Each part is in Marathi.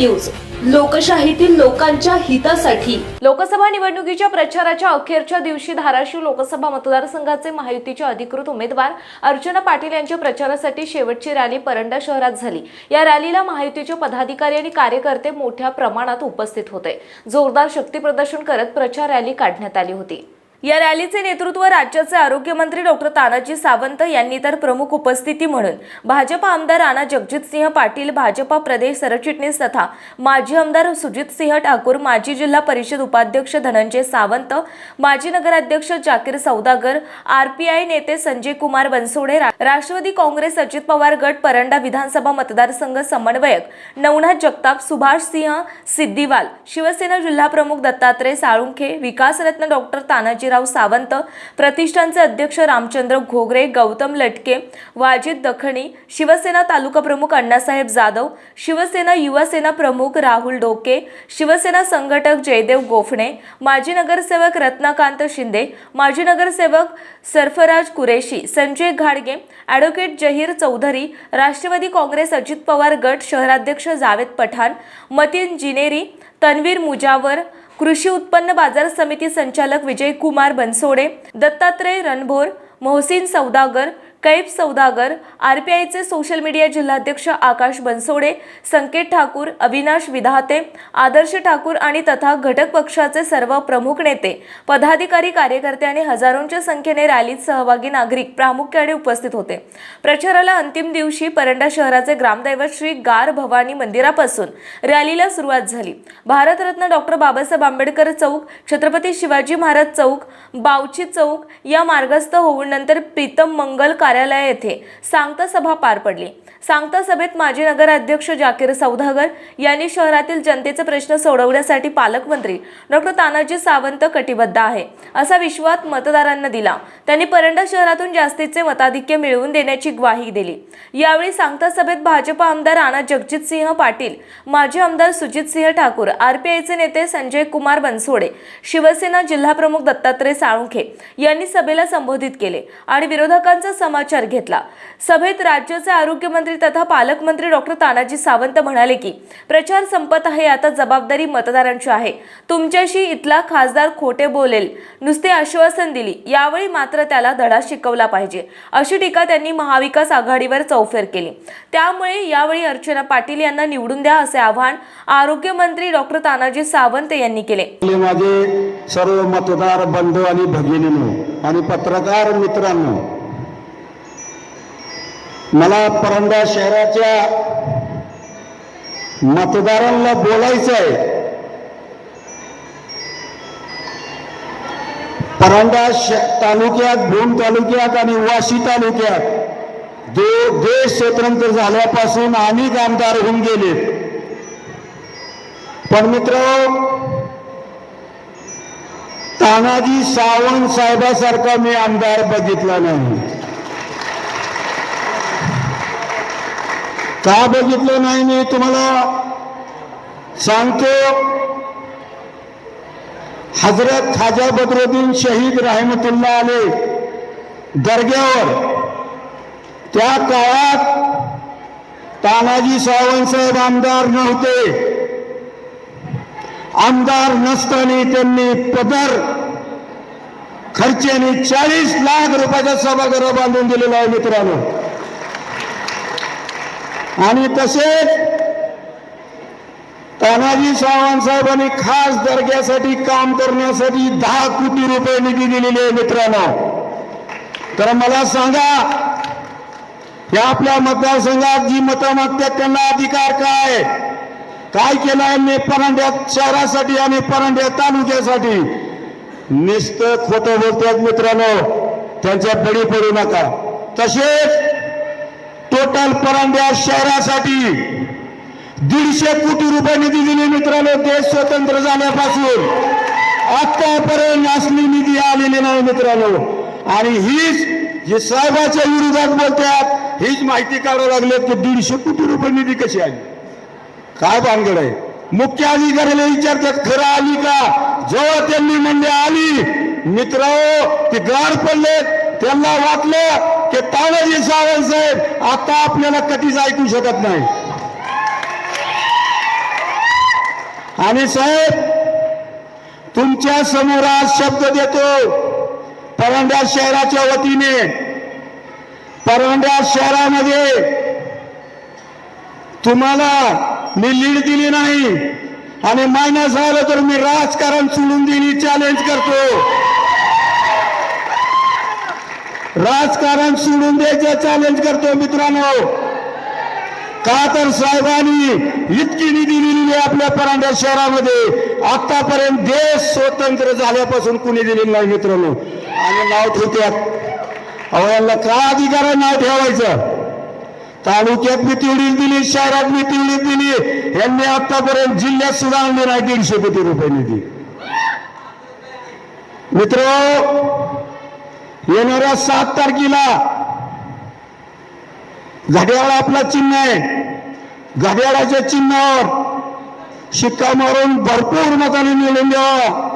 न्यूज. लोकशाहीतील लोकांच्या हितासाठी. लोकसभा निवडणुकीच्या प्रचाराच्या अखेरच्या दिवशी धाराशिव लोकसभा मतदारसंघाचे महायुतीचे अधिकृत उमेदवार अर्चना पाटील यांच्या प्रचारासाठी शेवटची रॅली परंडा शहरात झाली. या रॅलीला महायुतीचे पदाधिकारी आणि कार्यकर्ते मोठ्या प्रमाणात उपस्थित होते. जोरदार शक्ती प्रदर्शन करत प्रचार रॅली काढण्यात आली होती. या रॅलीचे नेतृत्व राज्याचे आरोग्यमंत्री डॉक्टर तानाजी सावंत यांनी तर प्रमुख उपस्थिती म्हणून. भाजपा आमदार राणा जगजितसिंह पाटील भाजपा प्रदेश सरचिटणीस तथा माजी आमदार सुजितसिंह ठाकूर माजी जिल्हा परिषद उपाध्यक्ष धनंजय सावंत माजी नगराध्यक्ष जाकीर सौदागर आरपीआय नेते संजय कुमार बनसोडे रा- राष्ट्रवादी काँग्रेस अजित पवार गट परंडा विधानसभा मतदारसंघ समन्वयक नवनाथ जगताप सुभाष सिंह सिद्दीवाल शिवसेना जिल्हाप्रमुख दत्तात्रय साळुंखे विकासरत्न डॉक्टर तानाजी तानाजीराव सावंत प्रतिष्ठानचे अध्यक्ष रामचंद्र घोगरे गौतम लटके वाजिद दखणी शिवसेना तालुका प्रमुख अण्णासाहेब जाधव शिवसेना युवासेना प्रमुख राहुल डोके शिवसेना संघटक जयदेव गोफणे माजी नगरसेवक रत्नाकांत शिंदे माजी नगरसेवक सरफराज कुरेशी संजय घाडगे ॲडव्होकेट जहीर चौधरी राष्ट्रवादी काँग्रेस अजित पवार गट शहराध्यक्ष जावेद पठाण मतीन जिनेरी तन्वीर मुजावर कृषी उत्पन्न बाजार समिती संचालक विजय कुमार बनसोडे दत्तात्रय रणभोर मोहसिन सौदागर कैफ सौदागर आरपीआयचे सोशल मीडिया जिल्हाध्यक्ष आकाश बनसोडे संकेत ठाकूर अविनाश विधाते आदर्श ठाकूर आणि तथा घटक पक्षाचे सर्व प्रमुख नेते पदाधिकारी कार्यकर्ते आणि हजारोंच्या संख्येने रॅलीत सहभागी नागरिक प्रामुख्याने उपस्थित होते. प्रचाराला अंतिम दिवशी परंडा शहराचे ग्रामदैवत श्री गार भवानी मंदिरापासून रॅलीला सुरुवात झाली. भारतरत्न डॉक्टर बाबासाहेब आंबेडकर चौक छत्रपती शिवाजी महाराज चौक बावची चौक या मार्गस्थ होऊन नंतर प्रीतम मंगल कार्यालय येथे सांगता सभा पार पडली. सांगता सभेत माजी नगराध्यक्ष जाकीर सौदागर यांनी शहरातील जनतेचे प्रश्न सोडवण्यासाठी पालकमंत्री डॉक्टर तानाजी सावंत कटिबद्ध आहे असा विश्वास मतदारांना दिला. त्यांनी परंडा शहरातून जास्तीचे मताधिक्य मिळवून देण्याची ग्वाही दिली. यावेळी सांगता सभेत भाजपा आमदार राणा जगजितसिंह पाटील माजी आमदार सुजितसिंह ठाकूर आरपीआयचे नेते संजय कुमार बनसोडे शिवसेना जिल्हाप्रमुख दत्तात्रय साळुंखे यांनी सभेला संबोधित केले आणि विरोधकांचा समाज समाचार घेतला. सभेत राज्याचे आरोग्यमंत्री तथा पालकमंत्री डॉक्टर तानाजी सावंत म्हणाले की प्रचार संपत आहे आता जबाबदारी मतदारांची आहे. तुमच्याशी इथला खासदार खोटे बोलेल नुसते आश्वासन दिली यावेळी मात्र त्याला धडा शिकवला पाहिजे अशी टीका त्यांनी महाविकास आघाडीवर चौफेर केली. त्यामुळे यावेळी अर्चना पाटील यांना निवडून द्या असे आवाहन आरोग्यमंत्री डॉक्टर तानाजी सावंत यांनी केले. माझे सर्व मतदार बंधू आणि भगिनींनो आणि पत्रकार मित्रांनो मला परंडा शहराच्या मतदारांना बोलायचं आहे परंडा श- तालुक्यात भूम तालुक्यात आणि वाशी तालुक्यात दे देश स्वतंत्र झाल्यापासून अनेक आमदार होऊन गेले. पण मित्र तानाजी सावंत साहेबासारखा मी आमदार बघितला नाही. का बघितलं नाही मी तुम्हाला? सांगतो. हजरत खाजा बद्रुद्दीन शहीद राहमतुल्ला आले. दर्ग्यावर. त्या काळात तानाजी सावंतसाहेब आमदार नव्हते. आमदार नसताना त्यांनी पदर खर्चाने चाळीस लाख रुपयाचा सभागृह बांधून दिलेला आहे मित्रांनो. आणि तसेच तानाजी सावंत साहेबांनी खास दर्ग्यासाठी काम करण्यासाठी दहा कोटी रुपये निधी दिलेले आहे मित्रांनो. तर मला सांगा या आपल्या मतदारसंघात जी मतं मागतात त्यांना अधिकार काय? काय केलं यांनी परांड्यात शहरासाठी आणि परांड्या तालुक्यासाठी? निस्त खोटं बोलतात मित्रांनो. त्यांच्या बळी पडू नका. तसेच टोटल परांड्या शहरासाठी दीडशे कोटी रुपये निधी दिले मित्रांनो. देश स्वतंत्र झाल्यापासून आतापर्यंत असली निधी आलेली नाही मित्रांनो. आणि हीच जे साहेबाच्या विरोधात बोलतात हीच माहिती काढावं लागले की दीडशे कोटी रुपये निधी कशी आली? काय भानगड आहे? मुख्य अधिकाऱ्याला विचारतात खरं आली का? जेव्हा त्यांनी म्हणले आली. मित्र ते गार पडले त्यांना वाटलं हे तानाजी सावंत साहेब आता आपल्याला कधीच ऐकू शकत नाही. आणि साहेब तुमच्यासमोर आज शब्द देतो परंड्या शहराच्या वतीने. परंड्या शहरामध्ये तुम्हाला मी लीड दिली नाही आणि मायनस झालं तर मी राजकारण सोडून दिली चॅलेंज करतो राजकारण सोडून द्यायचं चॅलेंज करतो मित्रांनो. का तर साहेबांनी इतकी निधी दिलेली आहे आपल्या परांड्या शहरामध्ये. आतापर्यंत देश स्वतंत्र झाल्यापासून कुणी दिलेलं नाही मित्रांनो. आणि नाव ठेवत्यात. अहो यांना का अधिकार आहे नाव ठेवायचं? तालुक्यात मी तेवढीच दिली शहरात मी तेवढीच दिली. यांनी आतापर्यंत जिल्ह्यात सुद्धा आणली नाही दीडशे कोटी रुपये निधी. मित्र येणाऱ्या सात तारखेला घड्याळ आपला चिन्ह आहे. घड्याळाच्या चिन्हावर शिक्का मारून भरपूर मताने निवडून द्यावा.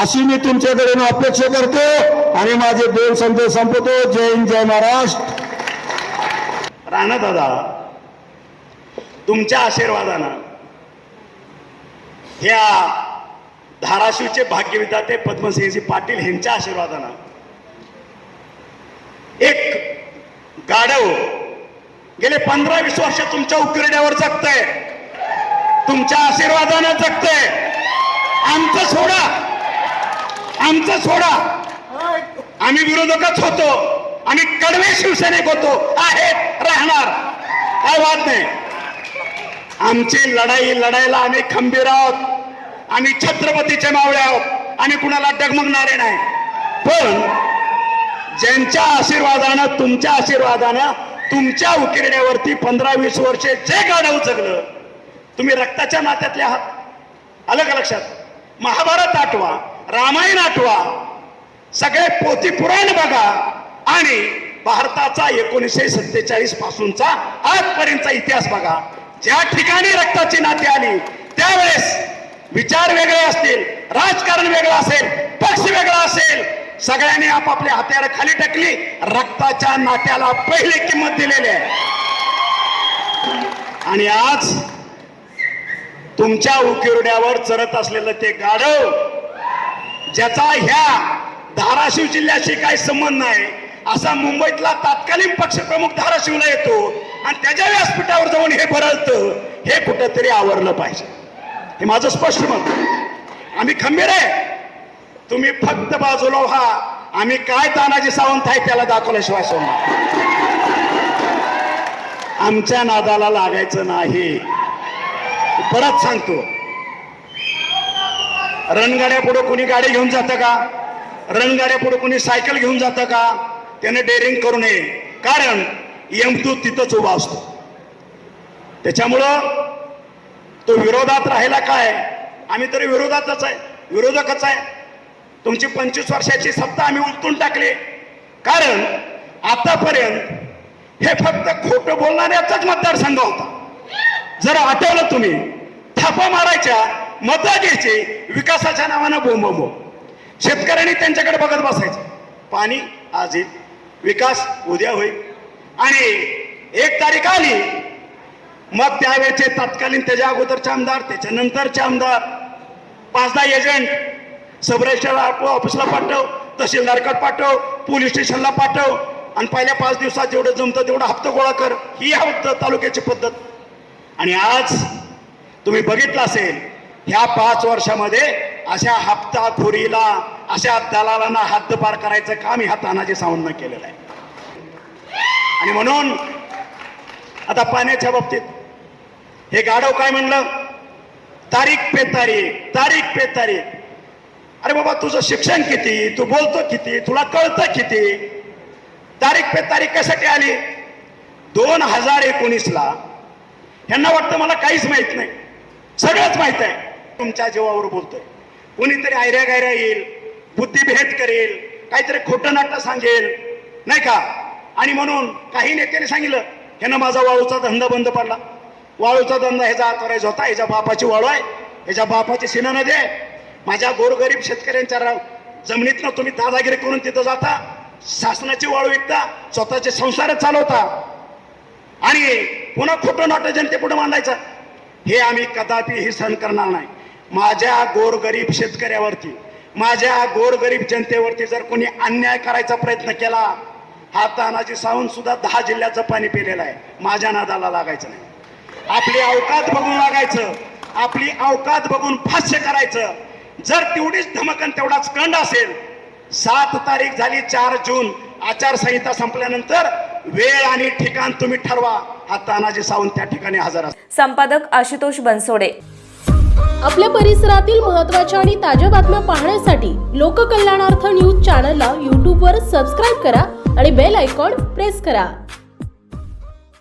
अशी मी तुमच्याकडे अपेक्षा करतो आणि माझे दोन संदेश संपवतो. जय हिंद जय महाराष्ट्र. राणा दादा तुमच्या आशीर्वादानं ह्या धाराशिवचे भाग्यविधाते पद्मसिंहजी पाटील यांच्या आशीर्वादानं एक गाढव गेले पंधरा वीस वर्ष तुमच्या उकिरड्यावर जगतय. तुमच्या आशीर्वादानं जगतय. आमचं सोडा. आमचं सोडा. आम्ही विरोधकच होतो. आम्ही कडवे शिवसैनिक होतो. आहेत राहणार. काय वाद नाही. आमची लढाई लढायला आम्ही खंबीर आहोत. आम्ही छत्रपतीचे मावळे आहोत. आम्ही कुणाला डगमगणारे नाही. पण ज्यांच्या आशीर्वादानं तुमच्या आशीर्वादानं तुमच्या उकिरण्यावरती पंधरा वीस वर्षे जे गाडव जगलं तुम्ही रक्ताच्या नात्यातले आहात. आलं का लक्षात? महाभारत आठवा रामायण आठवा सगळे पोथी पुराण बघा आणि भारताचा एकोणीसशे सत्तेचाळीस पासूनचा आजपर्यंतचा इतिहास बघा. ज्या ठिकाणी रक्ताची नाती आली त्यावेळेस विचार वेगळे असतील राजकारण वेगळं असेल पक्ष वेगळा असेल सगळ्यांनी आपापल्या हत्यार खाली टाकली. रक्ताच्या नात्याला पहिली किंमत दिलेली आहे. आणि आज तुमच्या उकिरड्यावर चरत असलेलं ते गाढव ज्याचा ह्या धाराशिव जिल्ह्याशी काही संबंध नाही असा मुंबईतला तात्कालीन पक्षप्रमुख धाराशिवला येतो आणि त्याच्या व्यासपीठावर जाऊन हे बरळतं हे कुठंतरी आवरलं पाहिजे. हे माझं स्पष्ट मत आम्ही खंबीर आहे. तुम्ही फक्त बाजूला व्हा आम्ही काय तानाजी सावंत आहे त्याला दाखवल्याशिवाय सोडणार. आमच्या नादाला लागायचं नाही. परत सांगतो. रणगाड्या पुढे कोणी गाडी घेऊन जातं का? रणगाड्या पुढे कोणी सायकल घेऊन जातं का? त्याने डेअरिंग करू नये. कारण यमतू तिथंच उभा असतो. त्याच्यामुळं तो विरोधात राहिला काय? आम्ही तरी विरोधातच आहे. विरोधकच आहे. तुमची पंचवीस वर्षाची सत्ता आम्ही उलटून टाकली. कारण आतापर्यंत हे फक्त खोटं बोलणाऱ्याचाच मतदारसंघ होता. जर आठवलं तुम्ही थापा मारायच्या मतं घ्यायची विकासाच्या नावानं बोंब शेतकऱ्यांनी त्यांच्याकडे बघत बसायचं. पाणी आज येईल विकास उद्या होईल. आणि एक तारीख आली मग त्यावेळेचे तत्कालीन त्याच्या अगोदरचे आमदार त्याच्यानंतरचे आमदार पाच दहा एजंट सब ऑफिसला पाठव तहसीलदारकडे पाठव पोलीस स्टेशनला पाठव. आणि पहिल्या पाच दिवसात जेवढं जमतं तेवढं हप्ता गोळा कर. ही हप्ता तालुक्याची पद्धत. आणि आज तुम्ही बघितलं असेल ह्या पाच वर्षामध्ये अशा हप्ताखोरीला अशा दलालांना हद्दपार करायचं काम ह्या तानाजी सावंतनं केलेलं आहे. आणि म्हणून आता पाण्याच्या बाबतीत हे गाढव काय म्हणलं? तारीख पे तारीख तारीख पे तारीख. अरे बाबा तुझं शिक्षण किती? तू बोलतो किती? तुला कळतं किती? तारीख पे तारीख कशासाठी आली? दोन हजार एकोणीसला. ह्यांना वाटतं मला काहीच माहीत नाही. सगळंच माहीत आहे. तुमच्या जीवावर बोलतोय. कोणीतरी आयऱ्या गायऱ्या येईल बुद्धिभेद करेल काहीतरी खोटं नाटं सांगेल नाही का? आणि म्हणून काही नेत्याने सांगितलं ह्यानं माझा वाळूचा धंदा बंद पडला. वाळूचा धंदा ह्याचा करायचा होता. ह्याच्या बापाची वाळू आहे. ह्याच्या बापाची सिना दे. माझ्या गोरगरीब शेतकऱ्यांच्या जमिनीतनं तुम्ही दादागिरी करून तिथं जाता शासनाची वाळू विकता स्वतःचे संसार चालवता. आणि पुन्हा खोटं नाटं जनतेपुढे मांडायचं. हे आम्ही कदापि हे सहन करणार नाही. माझ्या गोरगरीब शेतकऱ्यावरती माझ्या गोरगरीब जनतेवरती जर कोणी अन्याय करायचा प्रयत्न केला हा तानाजी सावंत सुद्धा दहा जिल्ह्याचं पाणी पिलेलं आहे. माझ्या नादाला लागायचं नाही. आपली अवकात बघून लागायचं आपली अवकात बघून फास्य करायचं. जर तेवढीच धमकन तेवढाच कंड असेल सात तारीख झाली चार जून आचारसंहिता संपल्यानंतर वेळ आणि ठिकाण तुम्ही ठरवा. हा तानाजी सावंत त्या ठिकाणी हजर असतात. संपादक आशुतोष बनसोडे. आपल्या परिसरातील महत्त्वाच्या आणि ताज्या बातम्या पाहण्यासाठी लोककल्याणार्थ न्यूज चॅनलला यूट्यूबवर सबस्क्राईब करा आणि बेल आयकॉन प्रेस करा.